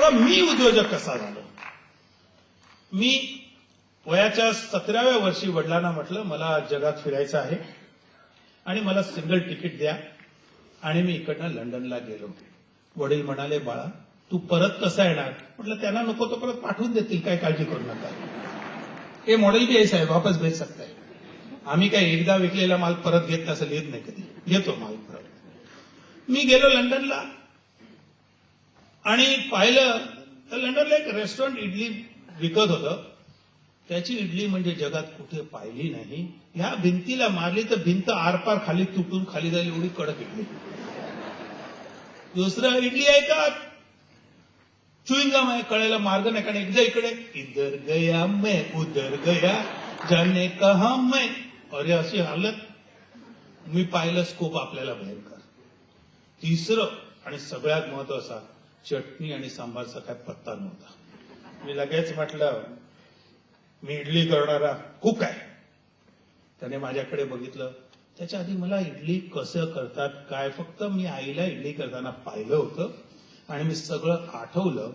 आता मी उद्योजक कसा झालो? मी वयाच्या सतराव्या वर्षी वडिलांना म्हटलं मला जगात फिरायचं आहे आणि मला सिंगल तिकीट द्या. आणि मी इकडनं लंडनला गेलो. वडील म्हणाले बाळा तू परत कसा येणार? म्हटलं त्यांना नको तो परत पाठवून देतील काय काळजी करू नका. हे मॉडेल भी आहे साहेब वापस भेट सकता आम्ही काय एकदा विकलेला माल परत घेत असं येत नाही कधी. घेतो माल परत. मी गेलो लंडनला. आणि पाहिलं तर लंडनला एक रेस्टॉरंट इडली विकत होतं. त्याची इडली म्हणजे जगात कुठे पाहिली नाही. ह्या भिंतीला मारली तर भिंत आरपार खाली तुटून खाली झाली एवढी कडक इडली. दुसरं इडली आहे का? चुईंगम आहे कळायला मार्ग नाही कारण एकदा इकडे इधर गया मैं उधर गया जाने कहा मैं. अरे अशी हालत. मी पाहिलं स्कोप आपल्याला भयंकर. तिसरं आणि सगळ्यात महत्त्वाचा चटणी आणि सांबारचा काय पत्ता नव्हता. मी लगेच म्हटलं मी इडली करणारा कुक आहे. त्याने माझ्याकडे बघितलं. त्याच्या आधी मला इडली कसं करतात काय फक्त मी आईला इडली करताना पाहिलं होतं आणि मी सगळं आठवलं.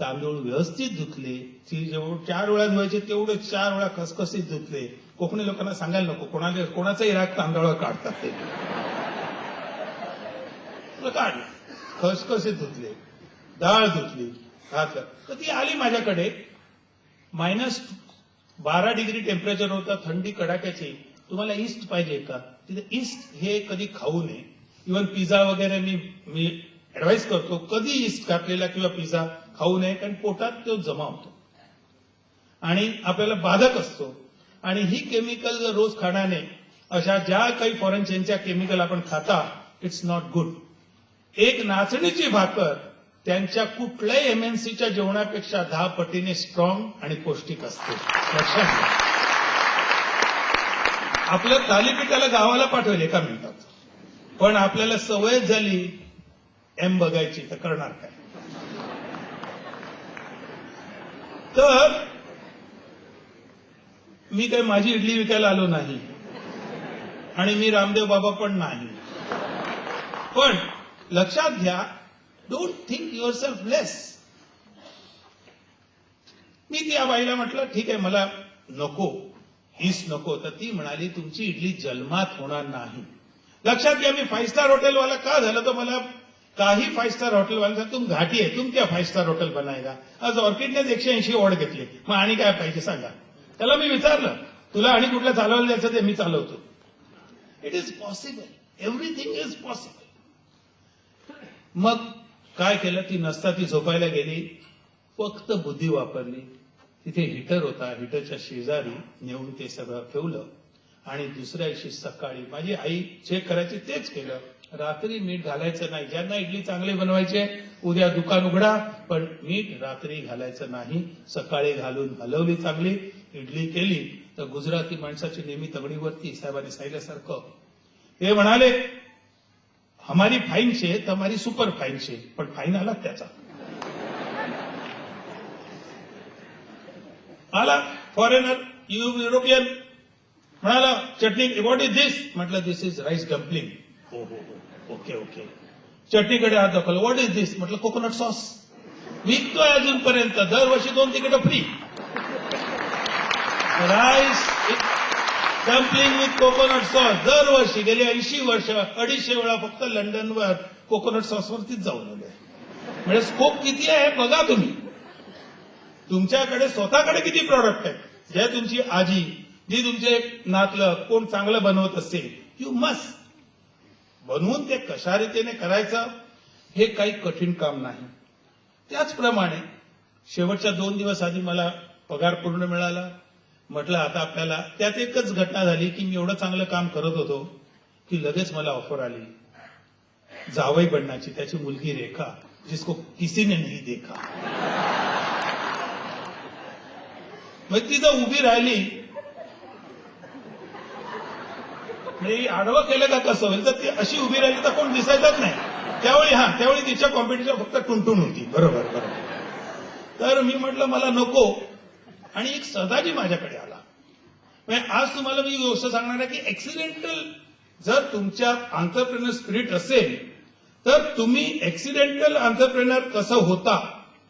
तांदूळ व्यवस्थित धुतले ती जेवढं चार वेळा धुवायचे तेवढे चार वेळा खसखसीत धुतले. कोकणी लोकांना सांगायला नको कोणाला कोणाचाही राग तांदळावर काढतात ते. काढलं खसखसे धुतले डाळ धुतली घातलं तर ती आली माझ्याकडे. मायनस बारा डिग्री टेम्परेचर होतं थंडी कडाक्याची. तुम्हाला ईस्ट पाहिजे का? तिथे ईस्ट हे कधी खाऊ नये. इव्हन पिझ्झा वगैरे मी मी ऍडवाइस करतो कधी ईस्ट घातलेला किंवा पिझ्झा खाऊ नये कारण पोटात तो जमा होतो. आणि आपल्याला बाधक असतो. आणि ही केमिकल जर रोज खाण्याने अशा ज्या काही फॉरेन चेनच्या केमिकल आपण खाता इट्स नॉट गुड एक नाचणीची भाकर त्यांच्या कुठल्याही एमएनसीच्या जेवणापेक्षा दहा पटीने स्ट्रॉंग आणि पौष्टिक असते. लक्षात घ्या. आपलं थालीपीठाला गावाला पाठवेल एका मिनिटात पण आपल्याला सवयच झाली एम बघायची तर करणार काय? तर मी काही माझी इडली विकायला आलो नाही. आणि मी रामदेव बाबा पण नाही. पण लक्षात घ्या don't think yourself less मी त्या बाईला म्हटलं ठीक आहे मला नको हीच नको. तर ती म्हणाली तुमची इडली जन्मात होणार नाही. लक्षात घ्या मी फाईव्ह स्टार हॉटेलवाला का झालं तर मला? काही फाईव्ह स्टार हॉटेलवाला तुम घाटी आहे तुम क्या फाईव्ह स्टार हॉटेल बनायला आज ऑर्किडनेच एकशे ऐंशी वॉर्ड घेतले. मग आणि काय पाहिजे सांगा. त्याला मी विचारलं तुला आणि कुठलं चालवायला द्यायचं ते? मी चालवतो. It is possible everything is possible मग काय केलं? ती नसता ती झोपायला गेली. फक्त बुद्धी वापरली. तिथे हिटर होता. हिटरच्या शेजारी नेऊन ते सगळं ठेवलं. आणि दुसऱ्या दिवशी सकाळी माझी आई जे करायची तेच केलं. रात्री मीठ घालायचं नाही. ज्यांना इडली चांगली बनवायचे उद्या दुकान उघडा. पण मीठ रात्री घालायचं नाही. सकाळी घालून हलवली चांगली. इडली केली. तर गुजराती माणसाची नेहमी तगडीवरती साहेबांनी सांगितल्यासारखं ते म्हणाले हमारी फाईन शे तर हमारी सुपर फाईन शे पण फाईन आला त्याचा. आला फॉरेनर यू युरोपियन म्हणाला चटणी व्हॉट इज दिस म्हटलं दिस इज राईस डम्पलिंग हो हो हो ओके ओके चटणीकडे हात दाखवला व्हॉट इज दिस म्हटलं कोकोनट सॉस विकतोय अजूनपर्यंत दरवर्षी दोन ticket free rice dumpling with coconut sauce दरवर्षी गेली ऐंशी वर्ष अडीचशे वेळा फक्त लंडनवर कोकोनट सॉसवरतीच जाऊन आले. म्हणजे स्कोप किती आहे बघा तुम्ही. तुमच्याकडे स्वतःकडे किती प्रॉडक्ट आहेत? जे तुमची आजी जी तुमचे नातलं कोण चांगलं बनवत असेल यू मस्ट बनवून ते कशा रीतीने करायचं हे काही कठीण काम नाही. त्याचप्रमाणे शेवटच्या दोन दिवस आधी मला पगार पूर्ण मिळाला. म्हटलं आता आपल्याला त्यात एकच घटना झाली की मी एवढं चांगलं काम करत होतो की लगेच मला ऑफर आली. जावई बनण्याची त्याची मुलगी रेखा जिसको किसीने नाही देखा. मग ती जर उभी राहिली आडवं केलं का कसं होईल? तर ती अशी उभी राहिली तर कोण दिसायचंच नाही. त्यावेळी हा त्यावेळी तिच्या कॉम्पिटिशन फक्त टुनटुन होती. बरोबर बरोबर. तर मी म्हटलं मला नको. आणि एक सहदाजी माझ्याकडे आला. म्हणजे आज तुम्हाला मी गोष्ट सांगणार आहे की ऍक्सिडेंटल जर तुमच्यात आंतरप्रेनर स्पिरिट असेल तर तुम्ही ऍक्सिडेंटल आंतरप्रेनर कसं होता?